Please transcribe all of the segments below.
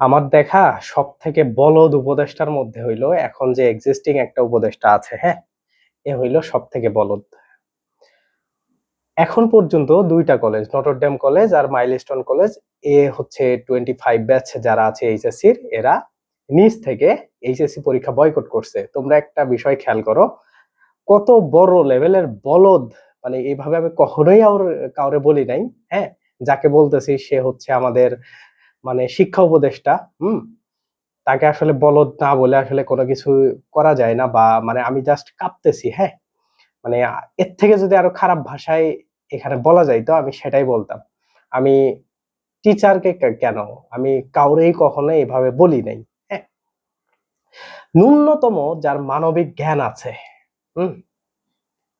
আমার দেখা সব থেকে বলদ উপদেষ্টার মধ্যে হইল এখন যে এক্সিস্টিং একটা উপদেষ্টা আছে হ্যাঁ? এ হইল সব থেকে বলদ। এখন পর্যন্ত দুইটা কলেজ নটরডেম কলেজ আর মাইলস্টোন কলেজ এ হচ্ছে টোয়েন্টি ফাইভ ব্যাচ যারা আছে এইচএসসির এরা নিজ থেকে এইচএসসি পরীক্ষা বয়কট করছে। তোমরা একটা বিষয় খেয়াল করো, কত বড় লেভেলের বলদ মানে এইভাবে আমি কখনোই আর কাউরে বলি নাই হ্যাঁ? যাকে বলতেছি সে হচ্ছে আমাদের মানে শিক্ষা উপদেষ্টা, হুম? তাকে আসলে বলদ না বলে আসলে কোনো কিছু করা যায় না বা মানে আমি জাস্ট কাঁপতেছি হ্যাঁ? মানে এর থেকে যদি আরও খারাপ ভাষায় এখানে বলা যায় তো আমি সেটাই বলতাম। আমি টিচারকে কেন? আমি কাউরেই কখনো এভাবে বলি নাই হ্যাঁ? ন্যূনতম যার মানবিক জ্ঞান আছে, হুম?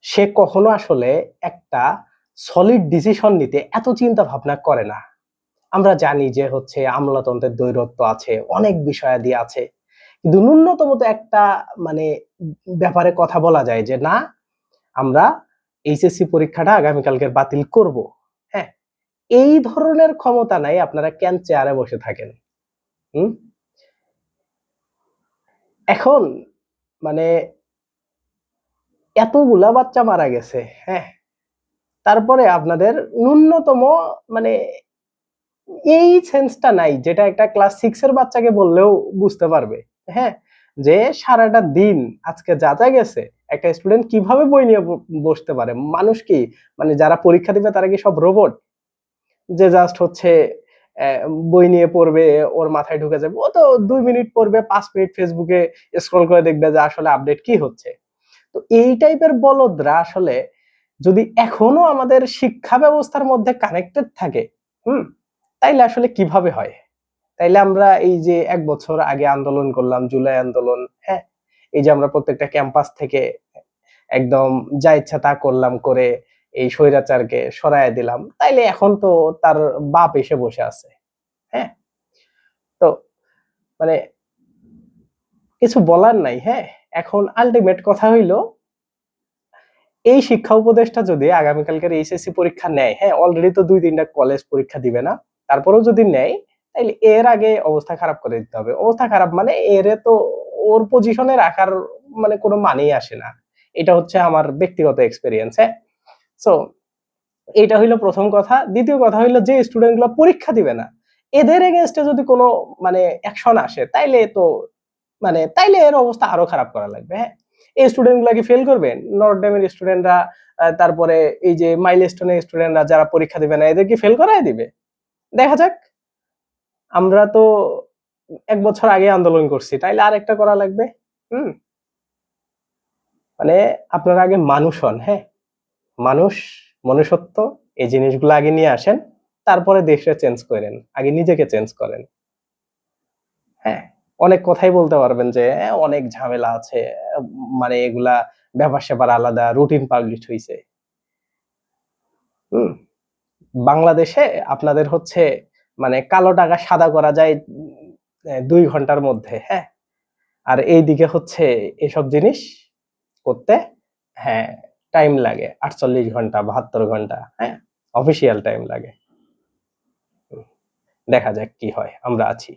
সে কখনো আসলে একটা সলিড ডিসিশন নিতে এত চিন্তা ভাবনা করে না। আমরা জানি যে হচ্ছে আমলাতন্ত্রের দৈরত্ব আছে, অনেক বিষয়াদি আছে। কিন্তু ন্যূনতম তো একটা মানে ব্যাপারে কথা বলা যায় যে, না, আমরা এইচএসসি পরীক্ষাটা আগামীকালকে বাতিল করব। হ্যাঁ এই ধরনের ক্ষমতা নাই, আপনারা কেন চেয়ারে বসে থাকেন? হুম? এখন মানে এতগুলা বাচ্চা মারা গেছে হ্যাঁ তারপরে আপনাদের ন্যূনতম মানে এই সেন্সটা নাই, যেটা একটা ক্লাস সিক্স এর বাচ্চাকে বললেও বুঝতে পারবে হ্যাঁ? যে সারাটা দিন আজকে যা যা গেছে, একটা স্টুডেন্ট কীভাবে বই নিয়ে বসতে পারে? মানুষ কি মানে যারা পরীক্ষা দিবে তারা কি সব রোবট যে জাস্ট হচ্ছে বই নিয়ে পড়বে, ওর মাথায় ঢুকে যাবে, ও তো দুই মিনিট পড়বে, পাঁচ মিনিট ফেসবুকে স্ক্রল করে দেখবে যে আসলে আপডেট কি হচ্ছে। তো এই টাইপের বলদরা আসলে যদি এখনও আমাদের শিক্ষা ব্যবস্থার মধ্যে কানেক্টেড থাকে, হুম? তাইলে আসলে কীভাবে হয়? তাইলে আমরা এই যে এক বছর আগে আন্দোলন করলাম, জুলাই আন্দোলন হ্যাঁ? এই যে আমরা প্রত্যেকটা ক্যাম্পাস থেকে একদম যা ইচ্ছা তা করলাম করে এই স্বৈরাচারকে সরায় দিলাম। তাইলে এখন তো তার বাপ এসে বসে আছে হ্যাঁ? তো মানে কিছু বলার নাই হ্যাঁ? এখন আলটিমেট কথা হইল, এই শিক্ষা উপদেশটা যদি আগামীকালকের এইচএসসি পরীক্ষা নেয় হ্যাঁ? অলরেডি তো দুই তিনটা কলেজ পরীক্ষা দিবে না। তারপরেও যদি নেয় তাহলে এর আগে অবস্থা খারাপ করে দিতে হবে। অবস্থা খারাপ মানে এরে তো ওর পজিশনে রাখার মানে কোনো মানেই আসে না। এটা হচ্ছে আমার ব্যক্তিগত এক্সপিরিয়েন্স হ্যাঁ সো এটা হইল প্রথম কথা। দ্বিতীয় কথা হইল যে স্টুডেন্টগুলো পরীক্ষা দিবে না, এদের এগেনস্টে যদি কোনো মানে অ্যাকশন আসে, তাইলে তো মানে তাইলে এর অবস্থা আরও খারাপ করা লাগবে হ্যাঁ? এই স্টুডেন্টগুলা কি ফেল করবে? নর্থ ডেমের স্টুডেন্টরা তারপরে এই যে মাইলস্টোনের স্টুডেন্টরা যারা পরীক্ষা দিবে না, এদের কি ফেল করাই দিবে? দেখা যাক। আমরা তো এক বছর আগে আন্দোলন করছি, তাইলে আরেকটা করা লাগবে। হুম। মানে আপনারা আগে মানুষ হন হ্যাঁ? মানুষ, মনুষ্যত্ব, এই জিনিসগুলো আগে নিয়ে আসেন, তারপরে দেশে চেঞ্জ করেন, আগে নিজেকে চেঞ্জ করেন। হ্যাঁ অনেক কথাই বলতে পারবেন যে, অনেক ঝামেলা আছে মানে এগুলা ব্যাপার স্যাপার আলাদা রুটিন পাবলিশ হুম বাংলাদেশে আপনাদের হচ্ছে মানে কালো টাকা সাদা করা যায় দুই ঘণ্টার মধ্যে হ্যাঁ? আর এই দিকে হচ্ছে এসব জিনিস করতে হ্যাঁ টাইম লাগে, আটচল্লিশ ঘণ্টা, বাহাত্তর ঘণ্টা হ্যাঁ? অফিসিয়াল টাইম লাগে। দেখা যাক কি হয়, আমরা আছি।